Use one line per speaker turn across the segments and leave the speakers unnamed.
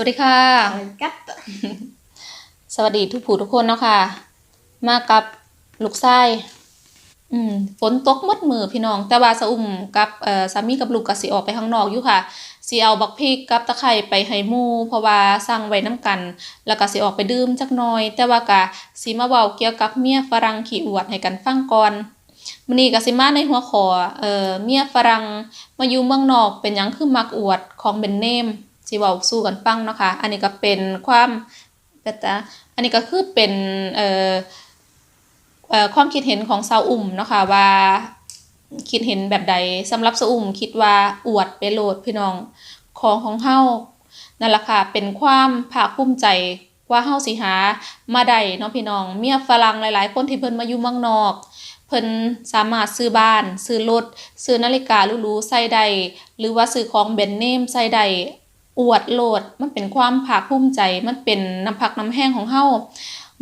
วัสดีค่ะ
Argatta.
สวัสดีทุกผู้ทุกคนเนาะค่ะ มากับลูกชายอืมฝนตกหมดมือพี่น้อง แต่ว่าสะอุ่มกับเอ่อสามีกับลูกก็สิออกไปข้างนอกอยู่ค่ะสิเอาบักพริกกับตะไคร้ไปให้หมู่เพราะว่าสั่งไว้น้ำกัน แล้วก็สิออกไปดื่มจักหน่อย แต่ว่าก็สิมาเว้าเกี่ยวกับเมียฝรั่งขี้อวดให้กันฟังก่อนมื้อนี้ก็สิมาในหัวข้อเอ่อเมียฝรั่งมาอยู่เมืองนอกเป็นหยังคือมักอวดของแบรนด์เนม สิเว้าสู่กันฟังเนาะค่ะอันนี้ก็เป็นความแต่อันนี้ก็คือเป็นเอ่อเอ่อความคิดเห็นของสาวอุ่มเนาะค่ะว่าคิดเห็นแบบใดสำหรับสาวอุ่มคิดว่าอวดไปโหลดพี่น้องของของเฮานั่นแหละค่ะเป็นความภาคภูมิใจว่าเฮาสิหามาได้เนาะพี่น้อง เมียฝรั่งหลาย ๆ คนที่เพิ่นมาอยู่เมืองนอก เพิ่นสามารถซื้อบ้าน ซื้อรถซื้อนาฬิกาหรูๆใส่ได้หรือว่าซื้อของแบรนด์เนมใส่ได้ อวดโลด มันเป็นความภาคภูมิใจ มันเป็นน้ำพักน้ำแห้งของเฮา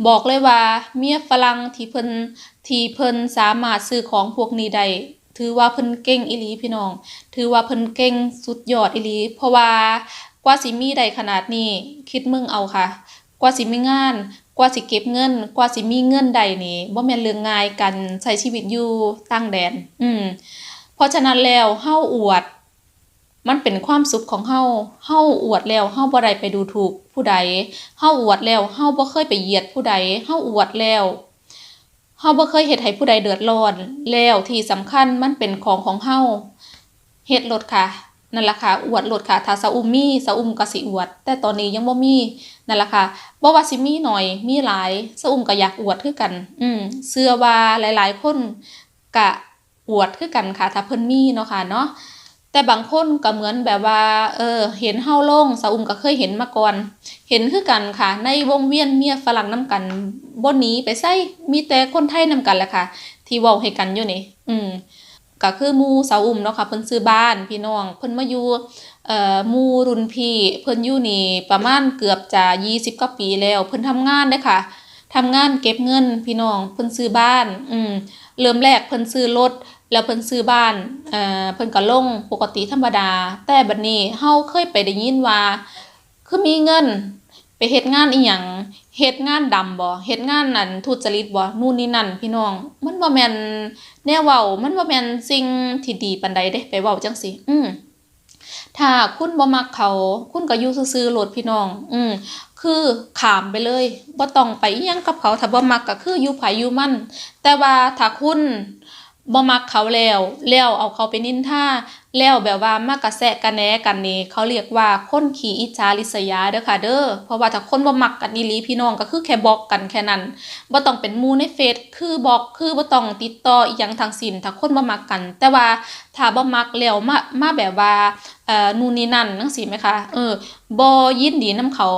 บอกเลยว่าเมียฝรั่งที่เพิ่นที่เพิ่นสามารถซื้อของพวกนี้ได้ถือว่าเพิ่นเก่งอีหลีพี่น้อง ถือว่าเพิ่นเก่งสุดยอดอีหลี เพราะว่ากว่าสิมีได้ขนาดนี้ คิดมึงเอาค่ะ กว่าสิมีงาน กว่าสิเก็บเงิน กว่าสิมีเงินได้นี่บ่แม่นเรื่องง่ายกันใช้ชีวิตอยู่ต่างแดน อืมเพราะฉะนั้นแล้วเฮาอวด มันเป็นความสุขของเฮาเฮาอวดแล้วเฮาบ่ได้ไปดูถูกผู้ใดเฮาอวดแล้วเฮาบ่เคยไปเหยียดผู้ใดเฮาอวดแล้วเฮาบ่เคยเฮ็ดให้ผู้ใดเดือดร้อนแล้วที่สำคัญมันเป็นของของเฮาเฮ็ดรถค่ะนั่นล่ะค่ะอวดรถค่ะถ้าสะอุ้มมีสะอุ้มก็สิอวด แต่ตอนนี้ยังบ่มีนั่นล่ะค่ะบ่ว่าสิมีหน่อยมีหลายสะอุ้มก็อยากอวดคือกัน อืมเชื่อว่าหลายๆคนก็อวดคือกันค่ะถ้าเพิ่นมีเนาะค่ะเนาะ แต่บางคนก็เหมือนแบบว่า เออ เห็นเฮาลงสาอุ้มก็เคยเห็นมาก่อน เห็นคือกันค่ะ ในวงเวียนเมียฝรั่งนํกันบ่หนีไปไสมีแต่คนไทยนํกันแหละค่ะ ที่ว้าให้กันอยู่นี่ อืมก็คือมูสาอุ้มเนาะค่ะเพิ่นซื้อบ้านพี่น้อง เพิ่นมาอยู่เอ่อมูรุนพี่ เพิ่นอยู่นี่ประมาณเกือบจะ20กว่าปีแล้ว เพิ่นทำงานเด้ค่ะทำงานเก็บเงินพี่น้อง เพิ่นซื้อบ้าน อืมเริ่มแรกเพิ่นซื้อรถ แล้วเพิ่นซื้อบ้านเอ่อเพิ่นก็ลงปกติธรรมดา แต่บัดนี้เฮาเคยไปได้ยินว่า คือมีเงิน ไปเฮ็ดงานอีหยังเฮ็ดงานดำบ่เฮ็ดงานนั่นทุจริตบ่นู่นนี่นั่นพี่น้อง มันบ่แม่นแนวเว้ามันบ่แม่นสิ่งที่ดีปานใดเด้ไปเว้าจังซี่อืมถ้าคุณบ่มักเขา คุณก็อยู่ซื่อๆโลดพี่น้อง อืมคือขามไปเลยบ่ต้องไปอิหยังกับเขาถ้าบ่มักก็คืออยู่ไผอยู่มัน แต่ว่าถ้าคุณ บ่มักเขาแล้วแล้วเอาเขาไปนินท่าแล้วแบบว่ามากระแซะกระแหนกันนี่เขาเรียกว่าคนขี้อิจฉาริษยาเด้อค่ะเด้อเพราะว่าถ้าคนบ่มักกันอีหลีพี่น้องก็คือแค่บล็อกกันแค่นั้นบ่ต้องเป็นมูในเฟซคือบล็อกคือบ่ต้องติดต่ออีหยังทั้งสินถ้าคนบ่มักกัน แต่ว่าถ้าบ่มักแล้วมามาแบบว่าเอ่อนู่นนี่นั่นจังซี่ไหมคะเออบ่ยินดีนํเขา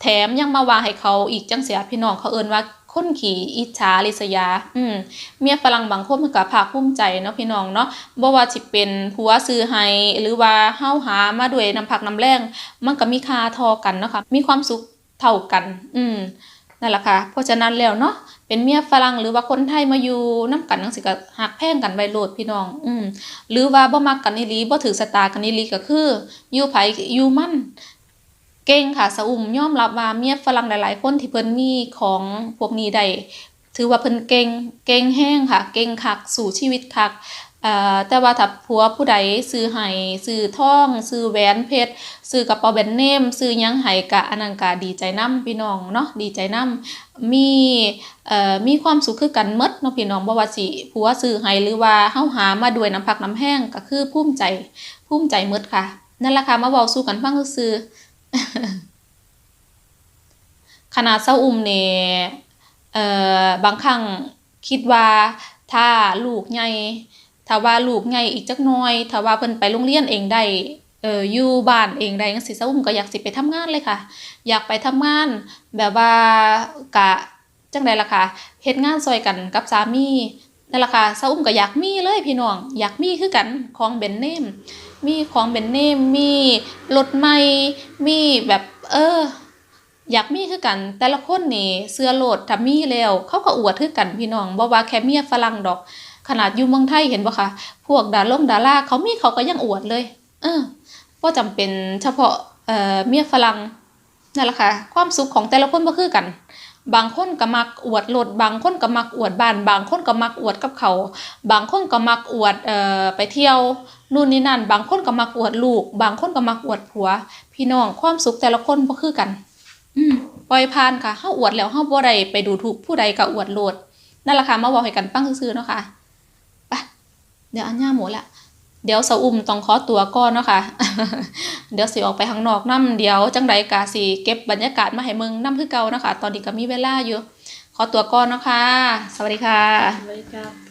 แถมยังมาว่าให้เขาอีกจังเสียพี่น้องเขาเอิ้นว่า คนขี้อิจฉาริษยา อืมเมียฝรั่งบางคนมันก็ภาคภูมิใจเนาะพี่น้องเนาะบ่ว่าสิเป็นผัวซื้อให้หรือว่าเฮาหามาด้วยน้ำพักน้ำแรงมันก็มีค่าทอกันเนาะค่ะมีความสุขเท่ากัน อืมนั่นแหละค่ะ เพราะฉะนั้นแล้วเนาะ เป็นเมียฝรั่งหรือว่าคนไทยมาอยู่นํกันจังซี่ก็ฮักแพ่งกันไว้โลดพี่น้อง อืมหรือว่าบ่มักกันอีหลีบ่ถือสตากันอีหลีก็คืออยู่ไผอยู่มัน เก่งค่ะสะอุ่มยอมรับว่าเมียฝรั่งหลายๆ คนที่เพิ่นมีของพวกนี้ได้ถือว่าเพิ่นเก่งเก่งแห้งค่ะ เก่งคักสู่ชีวิตคักแต่ว่าถ้าผัวผู้ใดซื้อให้ซื้อท่อง ซื้อแหวนเพชรซื้อกระเป๋าแบรนด์เนม ซื้อยังให้ก็อันนั้นก็ดีใจนํพี่น้องเนาะดีใจนํมีมีความสุขคือกันมดเนาะพี่น้องบ่ว่าสิผัวซื้อให้หรือว่าเฮาหามาด้วยน้ำพักน้ำแห้งก็คือภูมิใจภูมิใจมดค่ะนั่นแหละค่ะมาเว้าสู่กันฟังซื่อ ขนาดเซาอุ้มเนี่เอ่อบางครั้งคิดว่าถ้าลูกใหญ่ถ้าว่าลูกใหญ่อีกจักน่อย ถ้าว่าเพิ่นไปโรงเรียนเองได้เอออยู่บ้านเองได้จังซี่เซาอุ้มก็อยากสิไปทำงานเลยค่ะ อยากไปทำงาน แบบว่ากะจังไดล่ะค่ะเฮ็ดงานซอยกันกับสามี นั่นแหละค่ะเซาอุ้มก็อยากมีเลยพี่น้อง อยากมีคือกันของแบนเนม มีของแบนเนม มีรถใหม่ มีแบบเออ อยากมีคือกัน แต่ละคนนี่เสื้อโหลดถ้ามีแล้ว เขาก็อวดคือกันพี่น้องบ่ว่าแค่เมียฝรั่งดอก ขนาดอยู่เมืองไทยเห็นบ่คะพวกดารงดาราเขามีเขาก็ยังอวดเลย เออบ่จำเป็นเฉพาะเอ่อเมียฝรั่งนั่นแหละค่ะ ความสุขของแต่ละคนบ่คือกัน บางคนก็มักอวดรถบางคนก็มักอวดบ้าน บางคนก็มักอวดกับเขา บางคนก็มักอวดเอ่อไปเที่ยวนู่นนี่นั่น บางคนก็มักอวดลูก บางคนก็มักอวดผัว พี่น้องความสุขแต่ละคนบ่คือกัน อืมปล่อยผ่านค่ะเฮาอวดแล้วเฮาบ่ได้ไปดูถูกผู้ใดก็อวดโลดนั่นแหละค่ะมาเว้าให้กันฟังซื่อๆเนาะค่ะไปเดี๋ยวอันย่าหมูละเดี๋ยวสะอุ่มต้องขอตัวก่อนเนาะค่ะ เดี๋ยวสิออกไปข้างนอกน้ำเดี๋ยวจังไดกาสีเก็บบรรยากาศมาให้มึงน้ำคือเก่านะคะ ตอนนี้ก็มีเวลาอยู่ ขอตัวก่อนนะคะ สวัสดีค่ะ
สวัสดีค่ะ